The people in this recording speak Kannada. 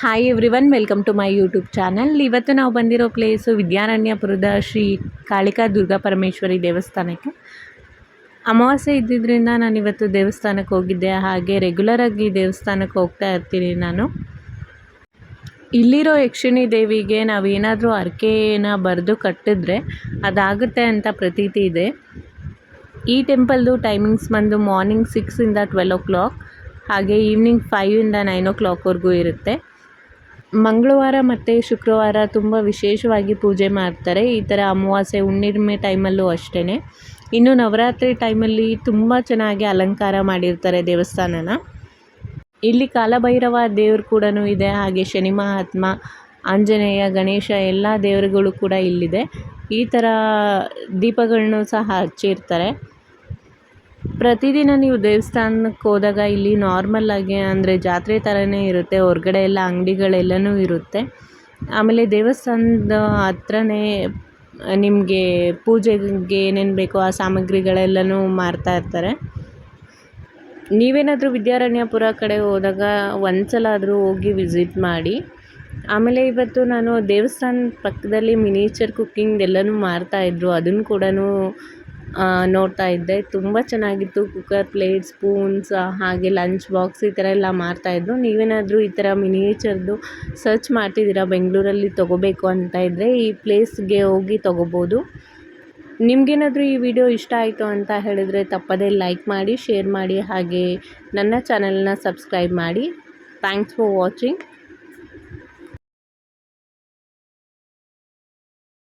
Hi everyone welcome to my YouTube channel ಇವತ್ತು ನಾವು ಬಂದಿರೋ ಪ್ಲೇಸು ವಿದ್ಯಾರಣ್ಯಪುರದ ಶ್ರೀ ಕಾಳಿಕಾ ದುರ್ಗಾ ಪರಮೇಶ್ವರಿ ದೇವಸ್ಥಾನಕ್ಕೆ. ಅಮಾವಾಸ್ಯೆ ಇದ್ದಿದ್ದರಿಂದ ನಾನು ಇವತ್ತು ದೇವಸ್ಥಾನಕ್ಕೆ ಹೋಗಿದ್ದೆ. ಹಾಗೆ ರೆಗ್ಯುಲರಾಗಿ ದೇವಸ್ಥಾನಕ್ಕೆ ಹೋಗ್ತಾ ಇರ್ತೀನಿ ನಾನು. ಇಲ್ಲಿರೋ ಯಕ್ಷಿಣಿ ದೇವಿಗೆ ನಾವೇನಾದರೂ ಅರ್ಕೆನ ಬರೆದು ಕಟ್ಟಿದ್ರೆ ಅದಾಗುತ್ತೆ ಅಂತ ಪ್ರತೀತಿ ಇದೆ. ಈ ಟೆಂಪಲ್ದು ಟೈಮಿಂಗ್ಸ್ ಬಂದು ಮಾರ್ನಿಂಗ್ ಸಿಕ್ಸಿಂದ ಟ್ವೆಲ್ ಓ ಕ್ಲಾಕ್ ಹಾಗೆ ಈವ್ನಿಂಗ್ ಫೈವಿಂದ ನೈನ್ ಓ ಕ್ಲಾಕ್ವರೆಗೂ ಇರುತ್ತೆ. ಮಂಗಳವಾರ ಮತ್ತು ಶುಕ್ರವಾರ ತುಂಬ ವಿಶೇಷವಾಗಿ ಪೂಜೆ ಮಾಡ್ತಾರೆ. ಈ ಥರ ಅಮಾವಾಸ್ಯೆ, ಹುಣ್ಣಿಮೆ ಟೈಮಲ್ಲೂ ಅಷ್ಟೇ ಇನ್ನು ನವರಾತ್ರಿ ಟೈಮಲ್ಲಿ ತುಂಬ ಚೆನ್ನಾಗಿ ಅಲಂಕಾರ ಮಾಡಿರ್ತಾರೆ ದೇವಸ್ಥಾನನ. ಇಲ್ಲಿ ಕಾಲಭೈರವ ದೇವರು ಕೂಡ ಇದೆ. ಹಾಗೆ ಶನಿ ಮಹಾತ್ಮ, ಆಂಜನೇಯ, ಗಣೇಶ ಎಲ್ಲ ದೇವರುಗಳು ಕೂಡ ಇಲ್ಲಿದೆ. ಈ ಥರ ದೀಪಗಳನ್ನು ಸಹ ಹಚ್ಚಿರ್ತಾರೆ. ಪ್ರತಿದಿನ ನೀವು ದೇವಸ್ಥಾನಕ್ಕೆ ಹೋದಾಗ ಇಲ್ಲಿ ನಾರ್ಮಲ್ ಆಗಿ ಅಂದರೆ ಜಾತ್ರೆ ಥರನೇ ಇರುತ್ತೆ, ಹೊರ್ಗಡೆ ಎಲ್ಲ ಅಂಗಡಿಗಳೆಲ್ಲನೂ ಇರುತ್ತೆ. ಆಮೇಲೆ ದೇವಸ್ಥಾನದ ಹತ್ರನೇ ನಿಮಗೆ ಪೂಜೆಗೆ ಏನೇನು ಬೇಕೋ ಆ ಸಾಮಗ್ರಿಗಳೆಲ್ಲನೂ ಮಾರ್ತಾ ಇರ್ತಾರೆ. ನೀವೇನಾದರೂ ವಿದ್ಯಾರಣ್ಯಪುರ ಕಡೆ ಹೋದಾಗ ಒಂದು ಸಲ ಆದರೂ ಹೋಗಿ ವಿಸಿಟ್ ಮಾಡಿ. ಆಮೇಲೆ ಇವತ್ತು ನಾನು ದೇವಸ್ಥಾನ ಪಕ್ಕದಲ್ಲಿ ಮಿನಿಯೇಚರ್ ಕುಕ್ಕಿಂಗ್ ಎಲ್ಲನೂ ಮಾರ್ತಾಯಿದ್ರು ಅದನ್ನು ಕೂಡ ನೋಡ್ತಾ ಇದ್ದೆ. ತುಂಬ ಚೆನ್ನಾಗಿತ್ತು. ಕುಕ್ಕರ್ ಪ್ಲೇಟ್ ಸ್ಪೂನ್ಸ್ ಹಾಗೆ ಲಂಚ್ ಬಾಕ್ಸ್ ಈ ಥರ ಎಲ್ಲ ಮಾರ್ತಾಯಿದ್ರು ನೀವೇನಾದರೂ ಈ ಥರ ಮಿನಿಯೇಚರ್ದು ಸರ್ಚ್ ಮಾಡ್ತಿದ್ದೀರಾ? ಬೆಂಗಳೂರಲ್ಲಿ ತೊಗೋಬೇಕು ಅಂತ ಇದ್ದರೆ ಈ ಪ್ಲೇಸ್ಗೆ ಹೋಗಿ ತೊಗೋಬೋದು. ನಿಮಗೇನಾದರೂ ಈ ವಿಡಿಯೋ ಇಷ್ಟ ಆಯಿತು ಅಂತ ಹೇಳಿದರೆ ತಪ್ಪದೇ ಲೈಕ್ ಮಾಡಿ, ಶೇರ್ ಮಾಡಿ, ಹಾಗೆ ನನ್ನ ಚಾನಲ್ನ ಸಬ್ಸ್ಕ್ರೈಬ್ ಮಾಡಿ. Thanks for watching.